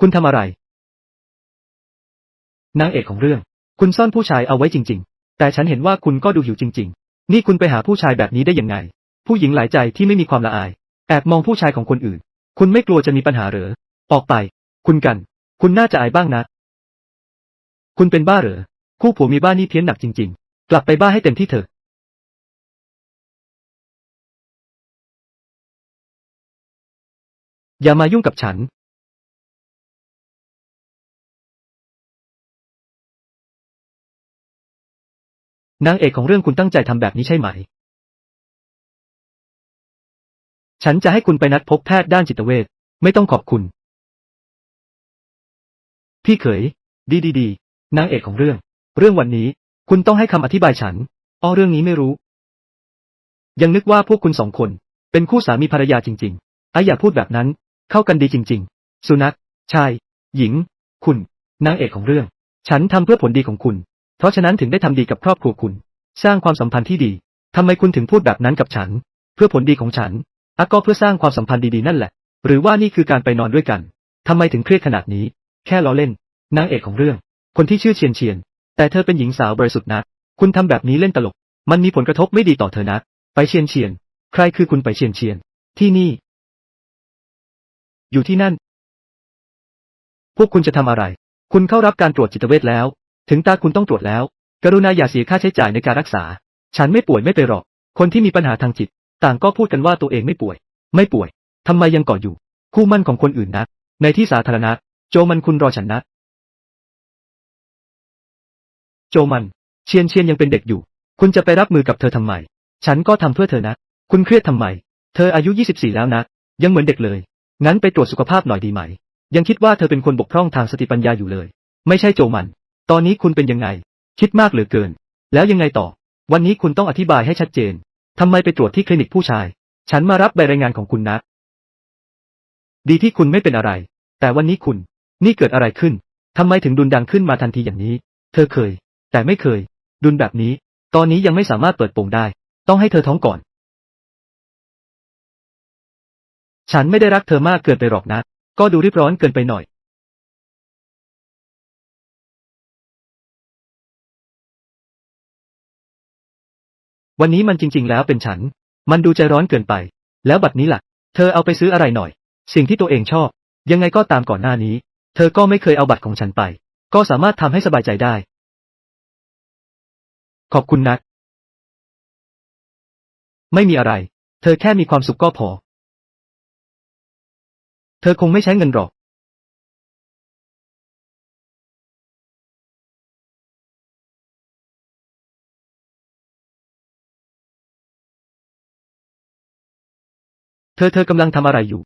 คุณทำอะไร นางเอกของเรื่อง คุณซ่อนผู้ชายเอาไว้จริง ๆ แต่ฉันเห็นว่าคุณก็ดูหิวจริง ๆ นี่คุณไปหาผู้ชายแบบนี้ได้ยังไง ผู้หญิงหลายใจที่ไม่มีความละอาย แอบมองผู้ชายของคนอื่น คุณไม่กลัวจะมีปัญหาเหรอ ออกไป คุณกัน คุณน่าจะอายบ้างนะ คุณเป็นบ้าเหรอ คู่ผัวมีบ้านนี่เพี้ยนหนักจริง ๆ กลับไปบ้าให้เต็มที่เถอะอย่ามายุ่งกับฉัน นางเอกของเรื่องคุณตั้งใจทำแบบนี้ใช่ไหม ฉันจะให้คุณไปนัดพบแพทย์ด้านจิตเวช ไม่ต้องขอบคุณ พี่เขย ดีดีดี นางเอกของเรื่อง เรื่องวันนี้ คุณต้องให้คำอธิบายฉัน อ้อเรื่องนี้ไม่รู้ ยังนึกว่าพวกคุณสองคน เป็นคู่สามีภรรยาจริงๆไอ้อย่าพูดแบบนั้น เข้ากันดีจริง ๆ สุนัข ชาย หญิง คุณ นางเอกของเรื่อง ฉันทำเพื่อผลดีของคุณ เพราะฉะนั้นถึงได้ทำดีกับครอบครัวคุณ สร้างความสัมพันธ์ที่ดีทำไมคุณถึงพูดแบบนั้นกับฉัน เพื่อผลดีของฉันอะก็เพื่อสร้างความสัมพันธ์ดีๆนั่นแหละ หรือว่านี่คือการไปนอนด้วยกันทำไมถึงเครียดขนาดนี้ แค่ล้อเล่น นางเอกของเรื่อง คนที่ชื่อเชียนเชียน แต่เธอเป็นหญิงสาวบริสุทธิ์นะ คุณทำแบบนี้เล่นตลก มันมีผลกระทบไม่ดีต่อเธอนะ ไปเชียนเชียน ใครคือคุณไปเชียนเชียน ที่นี่ อยู่ที่นั่น พวกคุณจะทำอะไร คุณเข้ารับการตรวจจิตเวชแล้ว ถึงตาคุณต้องตรวจแล้ว กรุณาอย่าเสียค่าใช้จ่ายในการรักษา ฉันไม่ป่วยไม่ไปหรอก คนที่มีปัญหาทางจิต ต่างก็พูดกันว่าตัวเองไม่ป่วย ไม่ป่วยทำไมยังเกาะอยู่ คู่มั่นของคนอื่นนะ ในที่สาธารณะ โจมันคุณรอฉันนะ โจมัน เชียนเชียนยังเป็นเด็กอยู่ คุณจะไปรับมือกับเธอทำไม ฉันก็ทำเพื่อเธอนะ คุณเครียดทำไม เธออายุ 24 แล้วนะ ยังเหมือนเด็กเลย งั้นไปตรวจสุขภาพหน่อยดีไหม ยังคิดว่าเธอเป็นคนบกพร่องทางสติปัญญาอยู่เลย ไม่ใช่โจมัน ตอนนี้คุณเป็นยังไง คิดมากเหลือเกิน แล้วยังไงต่อ วันนี้คุณต้องอธิบายให้ชัดเจน ทำไมไปตรวจที่คลินิกผู้ชาย ฉันมารับใบรายงานของคุณนะ ดีที่คุณไม่เป็นอะไร แต่วันนี้คุณ นี่เกิดอะไรขึ้น ทำไมถึงดุนดังขึ้นมาทันทีอย่างนี้ เธอเคย แต่ไม่เคย ดุนแบบนี้ ตอนนี้ยังไม่สามารถเปิดโปงได้ ต้องให้เธอท้องก่อน ฉันไม่ได้รักเธอมากเกินไปหรอกนะ ก็ดูรีบร้อนเกินไปหน่อย วันนี้มันจริง ๆ แล้วเป็นฉัน มันดูใจร้อนเกินไป แล้วบัดนี้ล่ะ เธอเอาไปซื้ออะไรหน่อย สิ่งที่ตัวเองชอบ ยังไงก็ตามก่อนหน้านี้ เธอก็ไม่เคยเอาบัตรของฉันไป ก็สามารถทำให้สบายใจได้ ขอบคุณนัก ไม่มีอะไร เธอแค่มีความสุขก็พอ เธอคงไม่ใช้เงินหรอก ธอเธอกำลังทำอะไรอยู่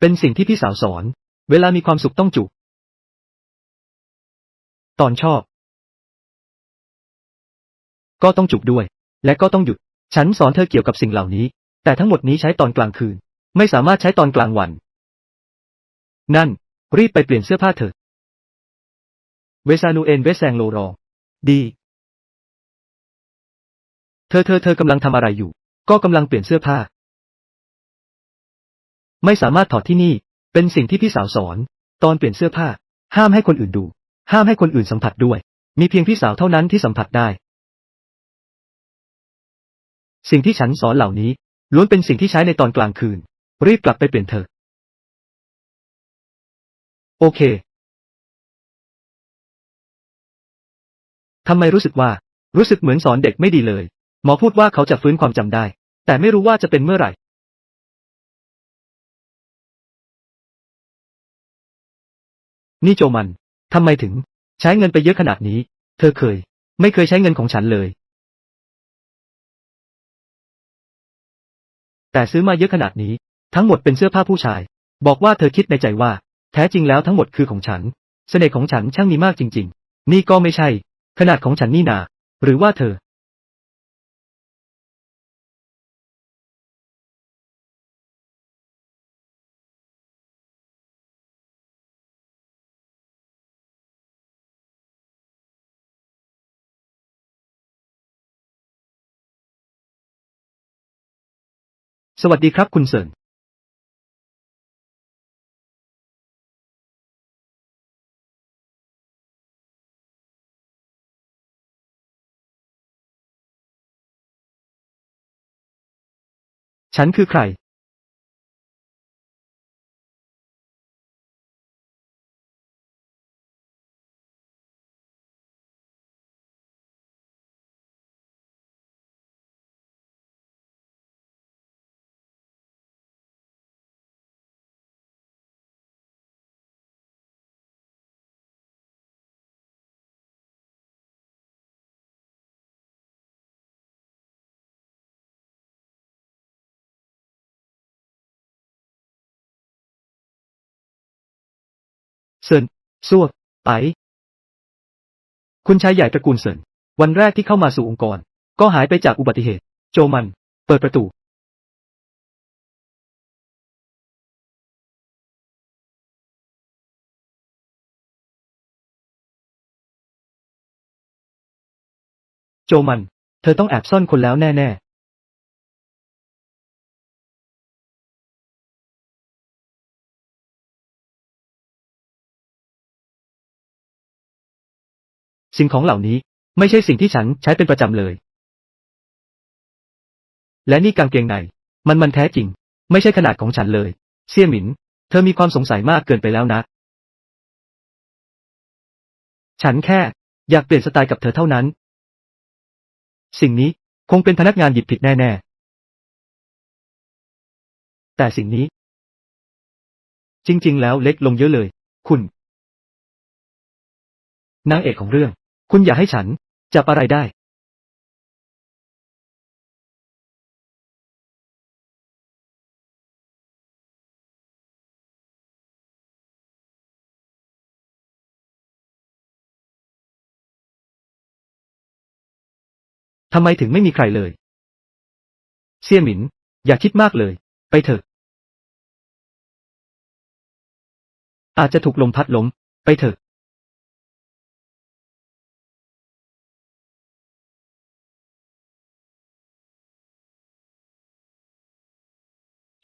เป็นสิ่งที่พี่สาวสอน เวลามีความสุขต้องจูบตอนชอบ ก็ต้องจูบด้วย และก็ต้องหยุด ฉันสอนเธอเกี่ยวกับสิ่งเหล่านี้ แต่ทั้งหมดนี้ใช้ตอนกลางคืน ไม่สามารถใช้ตอนกลางวัน นั่น รีบไปเปลี่ยนเสื้อผ้าเถอะ เวซานูเอนเวสแซงโลรอง ดี เธอเธอเธอกำลังทำอะไรอยู่ก็กำลังเปลี่ยนเสื้อผ้า ไม่สามารถถอดที่นี่ เป็นสิ่งที่พี่สาวสอน ตอนเปลี่ยนเสื้อผ้า ห้ามให้คนอื่นดู ห้ามให้คนอื่นสัมผัสด้วย มีเพียงพี่สาวเท่านั้นที่สัมผัสได้ สิ่งที่ฉันสอนเหล่านี้ ล้วนเป็นสิ่งที่ใช้ในตอนกลางคืน รีบกลับไปเปลี่ยนเถอะโอเคทำไมรู้สึกว่า รู้สึกเหมือนสอนเด็กไม่ดีเลย หมอพูดว่าเขาจะฟื้นความจำได้ แต่ไม่รู้ว่าจะเป็นเมื่อไหร่ นี่โจมันทำไมถึง ใช้เงินไปเยอะขนาดนี้ เธอเคย ไม่เคยใช้เงินของฉันเลย แต่ซื้อมาเยอะขนาดนี้ ทั้งหมดเป็นเสื้อผ้าผู้ชาย บอกว่าเธอคิดในใจว่า แท้จริงแล้วทั้งหมดคือของฉัน เสน่ห์ของฉันช่างมีมากจริง ๆ นี่ก็ไม่ใช่ ขนาดของฉันนี่นา หรือว่าเธอ สวัสดีครับคุณเซิร์นฉันคือใคร เซินซัวไป คุณชายใหญ่ตระกูลเซินวันแรกที่เข้ามาสู่องค์กร ก็หายไปจากอุบัติเหตุ โจมัน เปิดประตู โจมัน เธอต้องแอบซ่อนคนแล้วแน่ สิ่งของเหล่านี้ไม่ใช่สิ่งที่ฉันใช้เป็นประจำเลย และนี่กางเกงใน มันมันแท้จริง ไม่ใช่ขนาดของฉันเลยเสี่ยหมิน เธอมีความสงสัยมากเกินไปแล้วนะ ฉันแค่ อยากเปลี่ยนสไตล์กับเธอเท่านั้น สิ่งนี้คงเป็นพนักงานหยิบผิดแน่ๆ แต่สิ่งนี้ จริงๆ แล้วเล็กลงเยอะเลย คุณ นางเอกของเรื่อง คุณอย่าให้ฉัน จับอะไรได้ ทำไมถึงไม่มีใครเลยเสี่ยหมิน อย่าคิดมากเลย ไปเถอะ อาจจะถูกลมพัดล้ม ไปเถอะ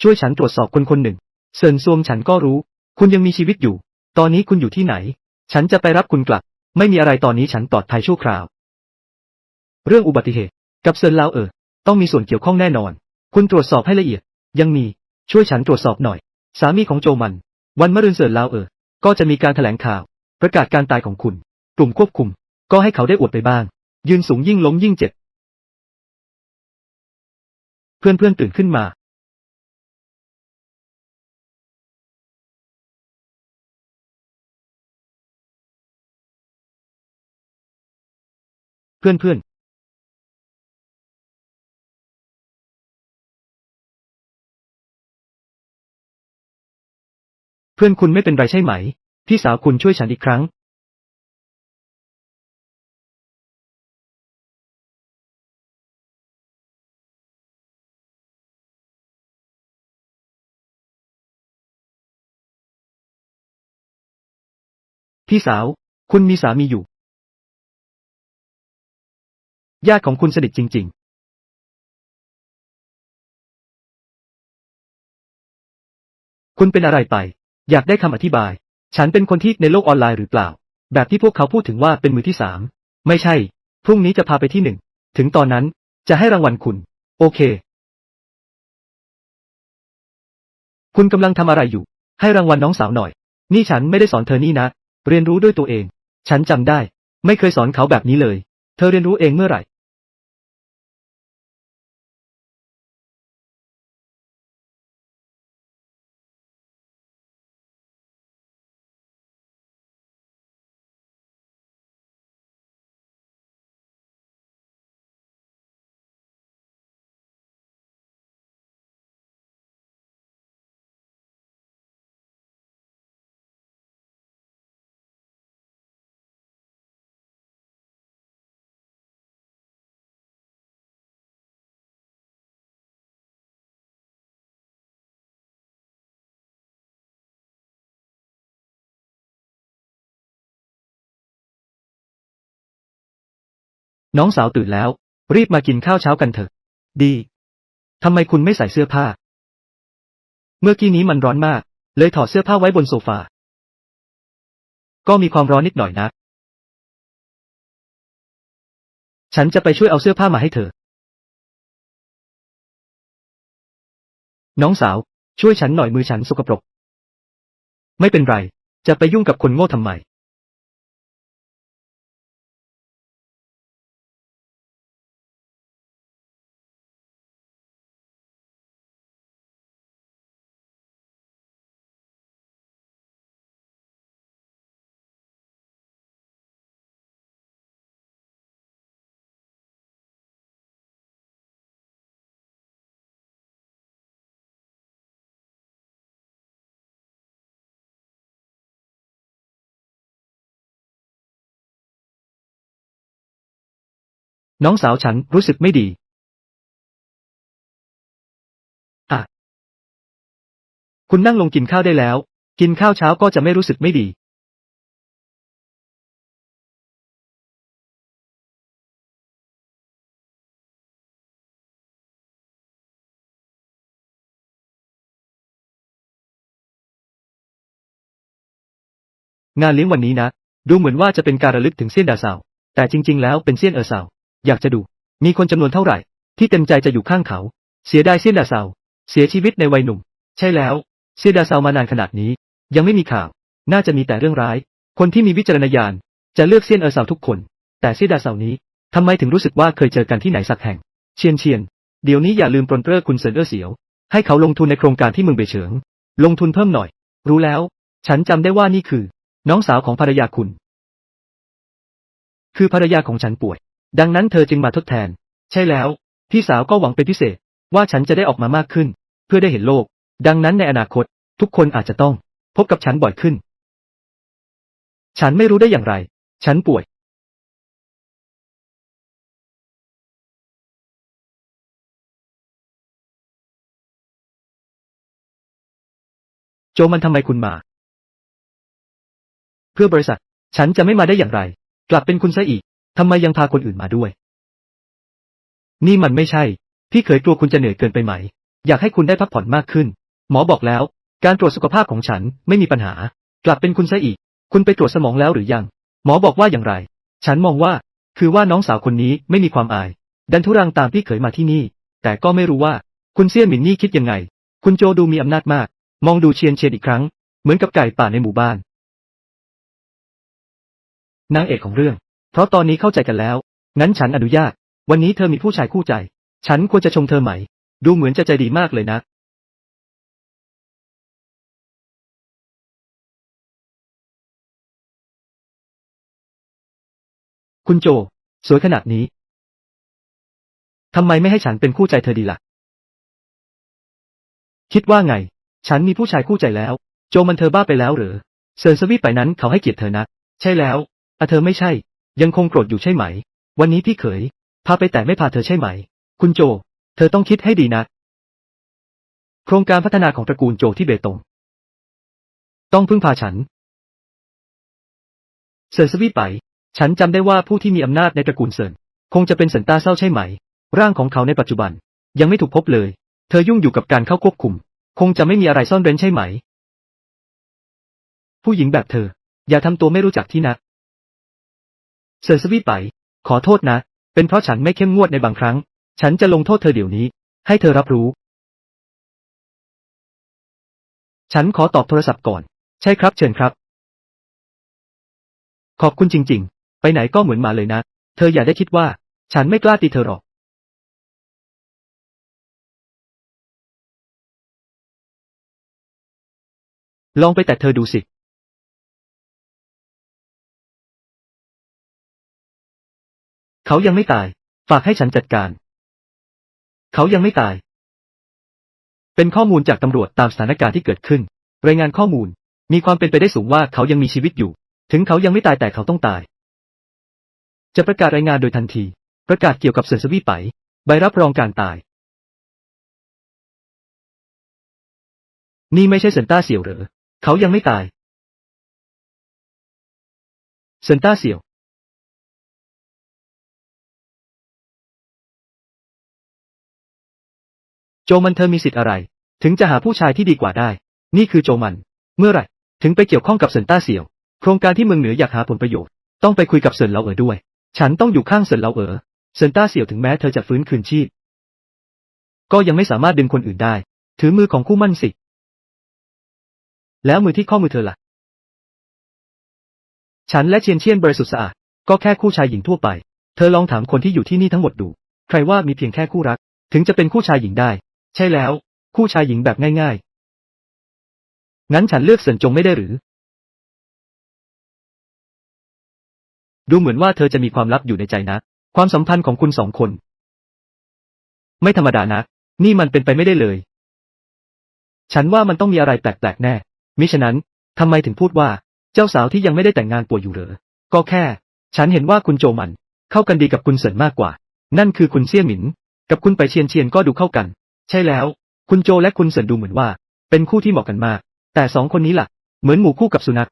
ช่วยฉันตรวจสอบคนคนหนึ่งเซินซวงฉันก็รู้ คุณยังมีชีวิตอยู่ ตอนนี้คุณอยู่ที่ไหน ฉันจะไปรับคุณกลับ ไม่มีอะไรตอนนี้ฉันปลอดภัยชั่วคราว เรื่องอุบัติเหตุ กับเซินลาวเออต้องมีส่วนเกี่ยวข้องแน่นอน คุณตรวจสอบให้ละเอียด ยังมี ช่วยฉันตรวจสอบหน่อย สามีของโจมัน วันมะรืนเซินลาวเออก็จะมีการแถลงข่าว ประกาศการตายของคุณ กลุ่มควบคุม ก็ให้เขาได้อวดไปบ้าง ยืนสูงยิ่งล้มยิ่งเจ็บ เพื่อนๆตื่นขึ้นมา เพื่อนๆเพื่อนคุณไม่เป็นไรใช่ไหม พี่สาวคุณช่วยฉันอีกครั้ง พี่สาว คุณมีสามีอยู่ ญาติของคุณสนิทจริง ๆคุณเป็นอะไรไป อยากได้คำอธิบาย ฉันเป็นคนที่ในโลกออนไลน์หรือเปล่า แบบที่พวกเขาพูดถึงว่าเป็นมือที่สาม ไม่ใช่ พรุ่งนี้จะพาไปที่หนึ่ง ถึงตอนนั้น จะให้รางวัลคุณ โอเค คุณกำลังทำอะไรอยู่ ให้รางวัลน้องสาวหน่อย นี่ฉันไม่ได้สอนเธอนี่นะ เรียนรู้ด้วยตัวเอง ฉันจำได้ ไม่เคยสอนเขาแบบนี้เลย เธอเรียนรู้เองเมื่อไหร่ น้องสาวตื่นแล้ว รีบมากินข้าวเช้ากันเถอะ ดีทำไมคุณไม่ใส่เสื้อผ้า เมื่อกี้นี้มันร้อนมาก เลยถอดเสื้อผ้าไว้บนโซฟา ก็มีความร้อนนิดหน่อยนะ ฉันจะไปช่วยเอาเสื้อผ้ามาให้เธอ น้องสาว ช่วยฉันหน่อยมือฉันสกปรก ไม่เป็นไร จะไปยุ่งกับคนโง่ทำไม น้องสาวฉันรู้สึกไม่ดีอะคุณนั่งลงกินข้าวได้แล้ว กินข้าวเช้าก็จะไม่รู้สึกไม่ดี งานเลี้ยงวันนี้นะ ดูเหมือนว่าจะเป็นการระลึกถึงเซียนดาเซาแต่จริง ๆ แล้วเป็นเซียนเออเซา อยากจะดู มีคนจำนวนเท่าไหร่ ที่เต็มใจจะอยู่ข้างเขา เสียดายเซียนดาเซาเสียชีวิตในวัยหนุ่ม ใช่แล้วเซียนดาเซามานานขนาดนี้ ยังไม่มีข่าว น่าจะมีแต่เรื่องร้าย คนที่มีวิจารณญาณ จะเลือกเซียนเออเซาทุกคน แต่เซียนดาเซานี้ทำไมถึงรู้สึกว่าเคยเจอกันที่ไหนสักแห่ง เชียนเชียน เดี๋ยวนี้อย่าลืมปรนเปรอคุณเซินเออเสียว ให้เขาลงทุนในโครงการที่เมืองเบเฉิง ลงทุนเพิ่มหน่อย รู้แล้ว ฉันจำได้ว่านี่คือ น้องสาวของภรรยาคุณ คือภรรยาของฉันป่วย ดังนั้นเธอจึงมาทดแทน ใช่แล้ว พี่สาวก็หวังเป็นพิเศษ ว่าฉันจะได้ออกมามากขึ้น เพื่อได้เห็นโลก ดังนั้นในอนาคต ทุกคนอาจจะต้อง พบกับฉันบ่อยขึ้น ฉันไม่รู้ได้อย่างไร ฉันป่วย โจมันทำไมคุณมา เพื่อบริษัท ฉันจะไม่มาได้อย่างไร กลับเป็นคุณซะอีก ทำไมยังพาคนอื่นมาด้วย นี่มันไม่ใช่ พี่เคยกลัวคุณจะเหนื่อยเกินไปไหม อยากให้คุณได้พักผ่อนมากขึ้น หมอบอกแล้ว การตรวจสุขภาพของฉันไม่มีปัญหา กลับเป็นคุณซะอีก คุณไปตรวจสมองแล้วหรือยัง หมอบอกว่าอย่างไร ฉันมองว่า คือว่าน้องสาวคนนี้ไม่มีความอาย ดันทุรังตามพี่เขยมาที่นี่ แต่ก็ไม่รู้ว่า คุณเซี่ยนหมินนี่คิดยังไง คุณโจดูมีอำนาจมาก มองดูเชียนเชียนอีกครั้ง เหมือนกับไก่ป่าในหมู่บ้าน นางเอกของเรื่อง เพราะตอนนี้เข้าใจกันแล้ว งั้นฉันอนุญาต วันนี้เธอมีผู้ชายคู่ใจ ฉันควรจะชมเธอไหม ดูเหมือนจะใจดีมากเลยนะ คุณโจ สวยขนาดนี้ ทำไมไม่ให้ฉันเป็นคู่ใจเธอดีล่ะ คิดว่าไง ฉันมีผู้ชายคู่ใจแล้ว โจมันเธอบ้าไปแล้วหรือเซินสวีไปนั้นเขาให้เกียรติเธอนะ ใช่แล้วอะเธอไม่ใช่ ยังคงโกรธอยู่ใช่ไหม วันนี้พี่เขย พาไปแต่ไม่พาเธอใช่ไหม คุณโจ เธอต้องคิดให้ดีนะ โครงการพัฒนาของตระกูลโจที่เบตง ต้องพึ่งพาฉัน เซินสวีปไป ฉันจำได้ว่าผู้ที่มีอำนาจในตระกูลเซินคงจะเป็นเซินต้าเศร้าใช่ไหม ร่างของเขาในปัจจุบัน ยังไม่ถูกพบเลย เธอยุ่งอยู่กับการเข้าควบคุม คงจะไม่มีอะไรซ่อนเร้นใช่ไหม ผู้หญิงแบบเธอ อย่าทำตัวไม่รู้จักที่นะ เซินสวีปไป ขอโทษนะ เป็นเพราะฉันไม่เข้มงวดในบางครั้ง ฉันจะลงโทษเธอเดี๋ยวนี้ ให้เธอรับรู้ ฉันขอตอบโทรศัพท์ก่อน ใช่ครับเชิญครับ ขอบคุณจริง ๆ ไปไหนก็เหมือนหมาเลยนะ เธออย่าได้คิดว่า ฉันไม่กล้าตีเธอหรอก ลองไปแต่เธอดูสิ เขายังไม่ตาย ฝากให้ฉันจัดการ เขายังไม่ตาย เป็นข้อมูลจากตำรวจตามสถานการณ์ที่เกิดขึ้น รายงานข้อมูล มีความเป็นไปได้สูงว่าเขายังมีชีวิตอยู่ ถึงเขายังไม่ตายแต่เขาต้องตาย จะประกาศรายงานโดยทันที ประกาศเกี่ยวกับเซินสวีไป ใบรับรองการตาย นี่ไม่ใช่เซนต้าเสี่ยวเหรอ เขายังไม่ตายเซนต้าเสี่ยว โจมันเธอมีสิทธิ์อะไร ถึงจะหาผู้ชายที่ดีกว่าได้ นี่คือโจมัน เมื่อไหร่ ถึงไปเกี่ยวข้องกับเซินต้าเสี่ยว โครงการที่เมืองเหนืออยากหาผลประโยชน์ ต้องไปคุยกับเซินเหลาเอ๋อด้วย ฉันต้องอยู่ข้างเซินเหลาเอ๋อเซินต้าเสี่ยวถึงแม้เธอจะฟื้นคืนชีพ ก็ยังไม่สามารถดึงคนอื่นได้ ถือมือของคู่มั่นสิ แล้วมือที่ข้อมือเธอล่ะ ฉันและเชียนเชียนบริสุทธิ์สะอาด ก็แค่คู่ชายหญิงทั่วไป เธอลองถามคนที่อยู่ที่นี่ทั้งหมดดู ใครว่ามีเพียงแค่คู่รัก ถึงจะเป็นคู่ชายหญิงได้ ใช่แล้ว คู่ชายหญิงแบบง่ายๆ งั้นฉันเลือกเสินจงไม่ได้หรือ ดูเหมือนว่าเธอจะมีความลับอยู่ในใจนะ ความสัมพันธ์ของคุณสองคน ไม่ธรรมดานะนี่มันเป็นไปไม่ได้เลย ฉันว่ามันต้องมีอะไรแปลกๆแน่ มิฉะนั้นทำไมถึงพูดว่า เจ้าสาวที่ยังไม่ได้แต่งงานป่วยอยู่เหรอ ก็แค่ ฉันเห็นว่าคุณโจมัน เข้ากันดีกับคุณเสินมากกว่า นั่นคือคุณเสี่ยหมิน กับคุณไปเชียนเชียนก็ดูเข้ากัน ใช่แล้ว คุณโจและคุณเสินดูเหมือนว่า เป็นคู่ที่เหมาะกันมาก แต่สองคนนี้ล่ะ เหมือนหมูคู่กับสุนัข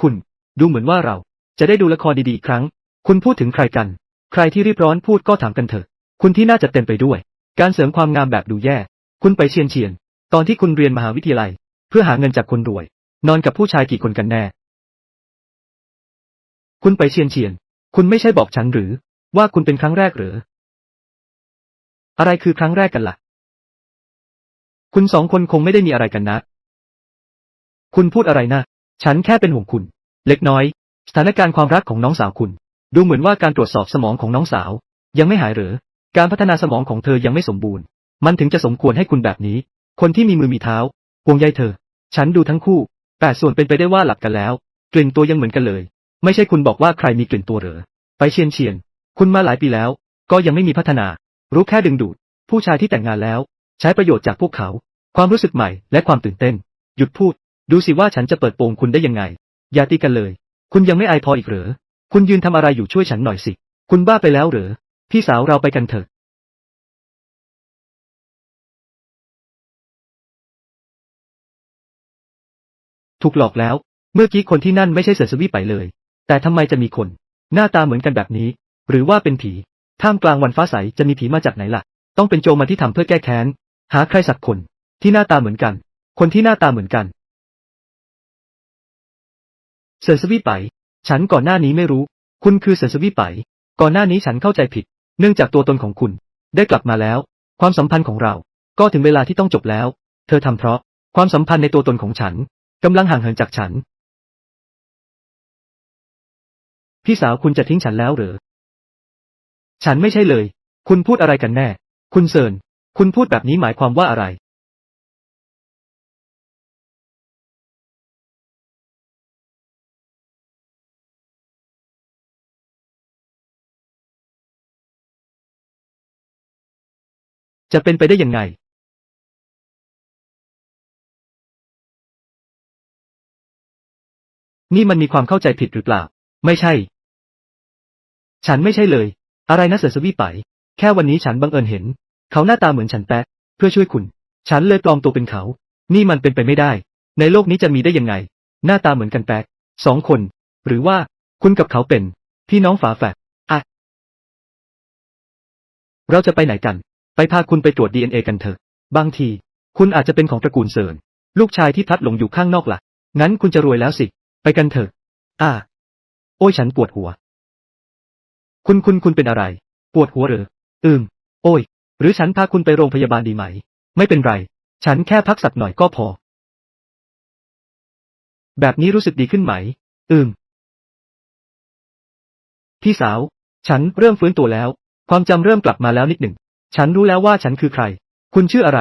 คุณ ดูเหมือนว่าเรา จะได้ดูละครดีๆอีกครั้ง คุณพูดถึงใครกัน ใครที่รีบร้อนพูดก็ถามกันเถอะ คุณที่น่าจะเต็มไปด้วย การเสริมความงามแบบดูแย่ คุณไปเชียนเชียน ตอนที่คุณเรียนมหาวิทยาลัย เพื่อหาเงินจากคนรวย นอนกับผู้ชายกี่คนกันแน่ คุณไปเชียนเชียน คุณไม่ใช่บอกฉันหรือ ว่าคุณเป็นครั้งแรกหรือ อะไรคือครั้งแรกกันล่ะ คุณสองคนคงไม่ได้มีอะไรกันนะ คุณพูดอะไรนะ ฉันแค่เป็นห่วงคุณ เล็กน้อย สถานการณ์ความรักของน้องสาวคุณ ดูเหมือนว่าการตรวจสอบสมองของน้องสาว ยังไม่หายหรือ การพัฒนาสมองของเธอยังไม่สมบูรณ์ มันถึงจะสมควรให้คุณแบบนี้ คนที่มีมือมีเท้าห่วงใยเธอ ฉันดูทั้งคู่ แต่ส่วนเป็นไปได้ว่าหลับกันแล้ว กลิ่นตัวยังเหมือนกันเลย ไม่ใช่คุณบอกว่าใครมีกลิ่นตัวเหรอ ไปเชียนเชียน คุณมาหลายปีแล้ว ก็ยังไม่มีพัฒนา รู้แค่ดึงดูด ผู้ชายที่แต่งงานแล้ว ใช้ประโยชน์จากพวกเขา ความรู้สึกใหม่และความตื่นเต้น หยุดพูด ดูสิว่าฉันจะเปิดโปงคุณได้ยังไง อย่าตีกันเลย คุณยังไม่อายพออีกเหรอ คุณยืนทำอะไรอยู่ช่วยฉันหน่อยสิ คุณบ้าไปแล้วเหรอ พี่สาวเราไปกันเถอะถูกหลอกแล้ว เมื่อกี้คนที่นั่นไม่ใช่เสือสวีไปเลย แต่ทำไมจะมีคน หน้าตาเหมือนกันแบบนี้ หรือว่าเป็นผี ท่ามกลางวันฟ้าใสจะมีผีมาจากไหนล่ะ ต้องเป็นโจรมาที่ทำเพื่อแก้แค้น หาใครสักคน ที่หน้าตาเหมือนกัน คนที่หน้าตาเหมือนกันเสือสวีไป ฉันก่อนหน้านี้ไม่รู้ คุณคือเสือสวีไป ก่อนหน้านี้ฉันเข้าใจผิด เนื่องจากตัวตนของคุณ ได้กลับมาแล้ว ความสัมพันธ์ของเรา ก็ถึงเวลาที่ต้องจบแล้ว เธอทำเพราะ ความสัมพันธ์ในตัวตนของฉันกำลังห่างเหินจากฉัน พี่สาวคุณจะทิ้งฉันแล้วหรือ ฉันไม่ใช่เลย คุณพูดอะไรกันแน่ คุณเซิน คุณพูดแบบนี้หมายความว่าอะไร จะเป็นไปได้ยังไง นี่มันมีความเข้าใจผิดหรือเปล่า ไม่ใช่ ฉันไม่ใช่เลย อะไรนะเสือสวีไป แค่วันนี้ฉันบังเอิญเห็น เขาหน้าตาเหมือนฉันแปะเพื่อช่วยคุณ ฉันเลยปลอมตัวเป็นเขา นี่มันเป็นไปไม่ได้ ในโลกนี้จะมีได้ยังไง หน้าตาเหมือนกันแป๊กสองคน หรือว่า คุณกับเขาเป็น พี่น้องฝาแฝดอะเราจะไปไหนกัน ไปพาคุณไปตรวจ DNA กันเถอะ บางที คุณอาจจะเป็นของตระกูลเซิร์นลูกชายที่พัดหลงอยู่ข้างนอกล่ะ งั้นคุณจะรวยแล้วสิ ไปกันเถอะ อ่า โอ้ยฉันปวดหัว คุณคุณคุณเป็นอะไร ปวดหัวหรือ อืม โอ้ย หรือฉันพาคุณไปโรงพยาบาลดีไหม ไม่เป็นไร ฉันแค่พักสักหน่อยก็พอ แบบนี้รู้สึกดีขึ้นไหม อืม พี่สาว ฉันเริ่มฟื้นตัวแล้ว ความจำเริ่มกลับมาแล้วนิดหนึ่ง ฉันรู้แล้วว่าฉันคือใคร คุณชื่ออะไร